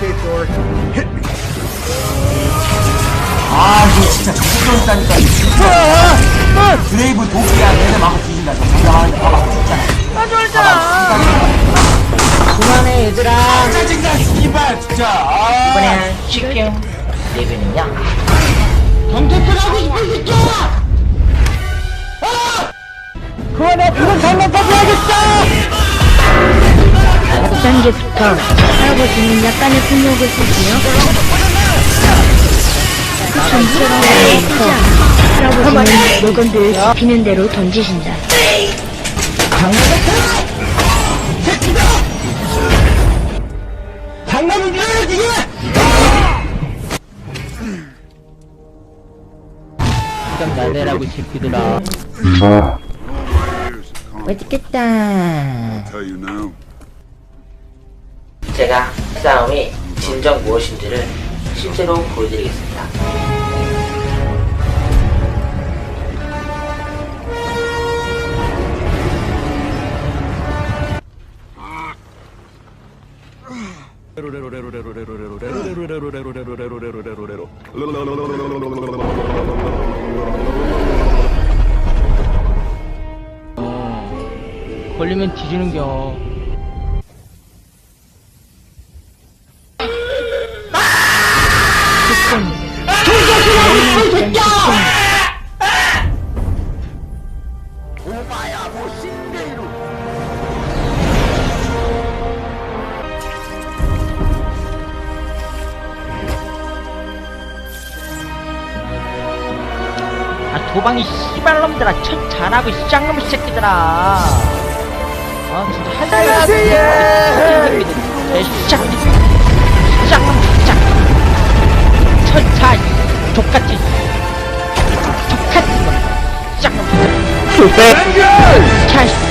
Okay, Thor, hit me. 아 이거 진짜 적극적이다니까 드레이브 도끼야. 얘네 막고 뒤진다. 저 장담하는 거 막고 죽잖아. 그만해 얘들아. 짜증나 씨발 진짜. 아. 이번엔 쉽게. 리뷰는요. 전투투하고 싶은 새끼야 단계부터. 할아버지는 약간의 폭력을 쓰시며 전처럼 할아버지는 물건들을 잡히는 대로 던지신다. 장난이야 이게 좀 날래라고 새끼들아 맛있겠다. Now. 제가 싸움이 진정 무엇인지를 실제로 보여드리겠습니다. 걸리면 뒤지는겨 아 도방이 씨발놈들아 첫 잘하고 쌍놈의 새끼들아. 아 진짜 할줄 아는 쌍놈 쌍놈 진짜 족같이. 족같은 놈 쌍놈 진짜 차